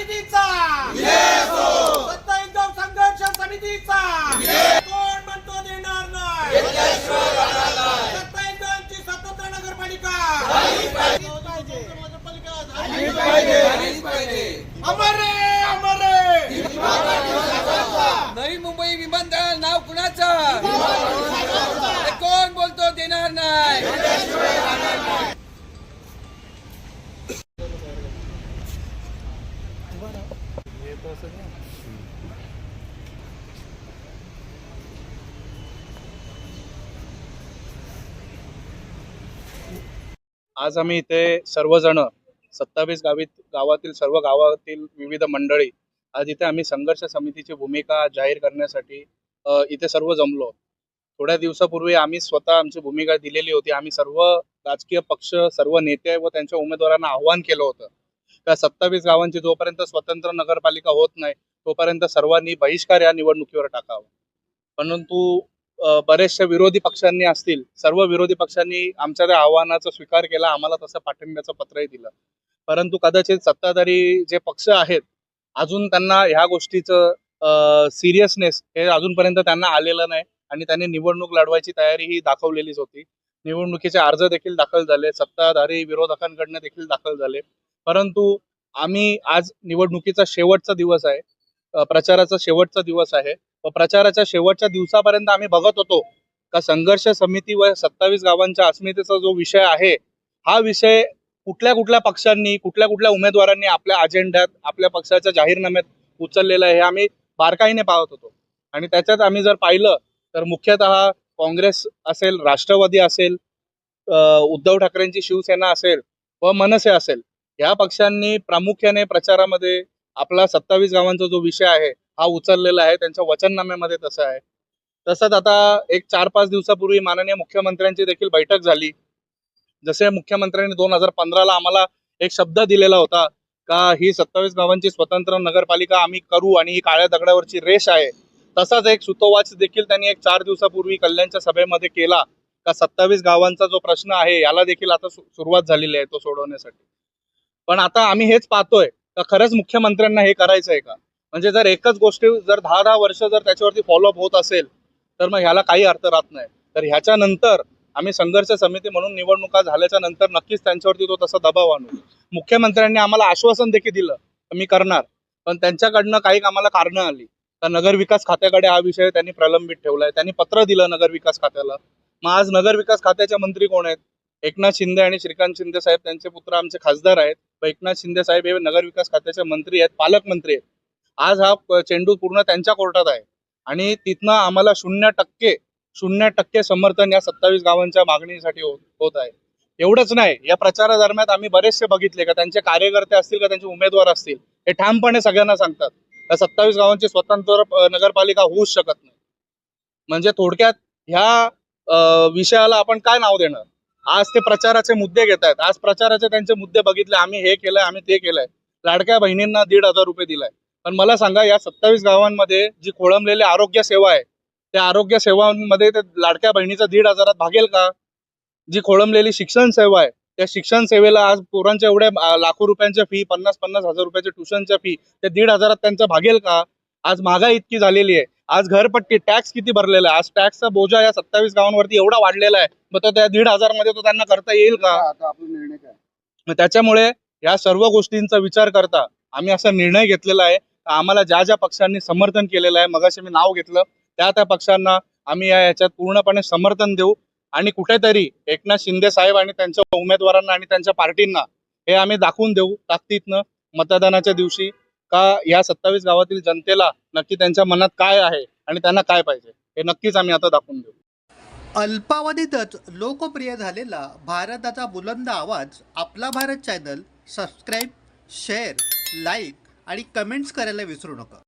समितीचा. सत्ता एकदम संघर्ष समितीचा. कोण म्हणतो देणार नाही. आज आम्ही इथे सर्वजण सत्तावीस गावी गावातील सर्व गावातील विविध मंडळी आज इथे आम्ही संघर्ष समितीची भूमिका जाहीर करण्यासाठी इथे सर्व जमलो. थोड्या दिवसापूर्वी आम्ही स्वतः आमची भूमिका दिलेली होती. आम्ही सर्व राजकीय पक्ष सर्व नेते व त्यांच्या उमेदवारांना आव्हान केलं होतं. त्या सत्तावीस गावांची जोपर्यंत स्वतंत्र नगरपालिका होत नाही तोपर्यंत सर्वांनी बहिष्कार या निवडणुकीवर टाकावा. परंतु अ, बरेचशा विरोधी पक्षांनी असतील सर्व विरोधी पक्षांनी आमच्या त्या आव्हानाचा स्वीकार केला आम्हाला तसं पाठिंब्याचं पत्रही दिलं. परंतु कदाचित सत्ताधारी जे पक्ष आहेत अजून त्यांना ह्या गोष्टीचं सिरियसनेस हे अजूनपर्यंत त्यांना आलेलं नाही आणि त्यांनी निवडणूक लढवायची तयारी ही दाखवलेलीच होती. निवडणुकीचे अर्ज देखील दाखल झाले सत्ताधारी विरोधकांकडनं देखील दाखल झाले. परंतु आम्ही आज निवडणुकीचा शेवटचा दिवस आहे. प्रचाराचा शेवटचा दिवस आहे. व प्रचाराच्या शेवटच्या दिवसापर्यंत आम्ही बघत होतो का संघर्ष समिती व सत्तावीस गावांच्या अस्मितेचा जो विषय आहे हा विषय कुठल्या कुठल्या पक्षांनी कुठल्या कुठल्या उमेदवारांनी आपल्या अजेंड्यात आपल्या पक्षाच्या जाहीरनाम्यात उचललेलं आहे हे आम्ही बारकाईने पाहत होतो. आणि त्याच्यात आम्ही जर पाहिलं तर मुख्यतः काँग्रेस असेल राष्ट्रवादी असेल उद्धव ठाकरेंची शिवसेना असेल व मनसे असेल या पक्षांनी प्रामुख्याने प्रचारामध्ये आपला सत्तावीस गावांचा जो विषय आहे हा उचललेला आहे. त्यांच्या वचननाम्यामध्ये तसं आहे. तसंच आता एक चार पाच दिवसापूर्वी माननीय मुख्यमंत्र्यांची देखील बैठक झाली. जसे मुख्यमंत्र्यांनी दोन हजार पंधराला आम्हाला एक शब्द दिलेला होता का ही सत्तावीस गावांची स्वतंत्र नगरपालिका आम्ही करू आणि ही काळ्या दगडावरची रेष आहे. तसाच एक सुतोवाच देखील त्यांनी एक चार दिवसापूर्वी कल्याणच्या सभेमध्ये केला का सत्तावीस गावांचा जो प्रश्न आहे याला देखील आता सुरुवात झालेली आहे तो सोडवण्यासाठी. पण आता आम्ही हेच पाहतोय का खरंच मुख्यमंत्र्यांना हे करायचं आहे का? म्हणजे जर एकच गोष्टी जर दहा दहा वर्ष जर त्याच्यावरती फॉलोअप होत असेल तर मग ह्याला काही अर्थ राहत नाही. तर ह्याच्या नंतर आम्ही संघर्ष समिती म्हणून निवडणुका झाल्याच्यानंतर नक्कीच त्यांच्यावरती तो तसा दबाव आणू. मुख्यमंत्र्यांनी आम्हाला आश्वासन देखील दिलं मी करणार. पण त्यांच्याकडनं काही आम्हाला कारणं आली. तर नगर विकास खात्याकडे हा विषय त्यांनी प्रलंबित ठेवलाय. त्यांनी पत्र दिलं नगर विकास खात्याला. मग आज नगर विकास मंत्री कोण आहेत? एकनाथ शिंदे आणि श्रीकांत शिंदे साहेब त्यांचे पुत्र आमचे खासदार आहेत. एकनाथ शिंदे साहेब हे नगर विकास खात्याचे मंत्री आहेत पालकमंत्री आहेत. आज हा चेंडू पूर्ण त्यांच्या कोर्टात आहे. आणि तिथनं आम्हाला शून्य टक्के शून्य टक्के समर्थन या सत्तावीस गावांच्या मागणीसाठी होत होत आहे. एवढंच नाही या प्रचारादरम्यान आम्ही बरेचसे बघितले का त्यांचे कार्यकर्ते असतील का त्यांचे उमेदवार असतील हे ठामपणे सगळ्यांना सांगतात. का सत्तावीस गावांची स्वतंत्र नगरपालिका होऊच शकत नाही. म्हणजे थोडक्यात ह्या विषयाला आपण काय नाव देणार? आज ते प्रचाराचे मुद्दे घेत आहेत. आज प्रचाराचे त्यांचे मुद्दे बघितले. आम्ही हे केलंय आम्ही ते केलंय. लाडक्या बहिणींना दीड हजार रुपये दिलाय. पण मला सांगा या सत्तावीस गावांमध्ये जी खोळंबलेली आरोग्य सेवा आहे त्या आरोग्य सेवांमध्ये ते लाडक्या बहिणीचा दीड हजारात भागेल का? जी खोळंबलेली शिक्षण सेवा आहे त्या शिक्षण सेवेला आज पोरांच्या एवढ्या लाखो रुपयांच्या फी पन्नास पन्नास हजार रुपयाच्या ट्युशनच्या फी त्या दीड हजारात त्यांचा भागेल का? आज महागाई इतकी झालेली आहे. आज घरपट्टी टॅक्स किती भरलेला आहे? आज टॅक्सचा बोजा या सत्तावीस गावांवरती एवढा वाढलेला आहे. मग तो त्या दीड हजारमध्ये तो त्यांना करता येईल का? आता आपला निर्णय काय? मग त्याच्यामुळे या सर्व गोष्टींचा विचार करता आम्ही असा निर्णय घेतलेला आहे. का आम्हाला ज्या ज्या पक्षांनी समर्थन केलेलं आहे मगाशी मी नाव घेतलं त्या त्या पक्षांना आम्ही या याच्यात पूर्णपणे समर्थन देऊ. आणि कुठेतरी एकनाथ शिंदे साहेब आणि त्यांच्या उमेदवारांना आणि त्यांच्या पार्टींना हे आम्ही दाखवून देऊ ताकदीतनं मतदानाच्या दिवशी. का या सत्तावीस गावातील जनतेला नक्की त्यांच्या मनात काय आहे आणि त्यांना काय पाहिजे हे नक्कीच आम्ही आता दाखवून देऊ. अल्पावधीतच लोकप्रिय झालेला भारताचा बुलंद आवाज आपला Bharat channel subscribe share like आणि कमेंट्स करायला विसरू नका.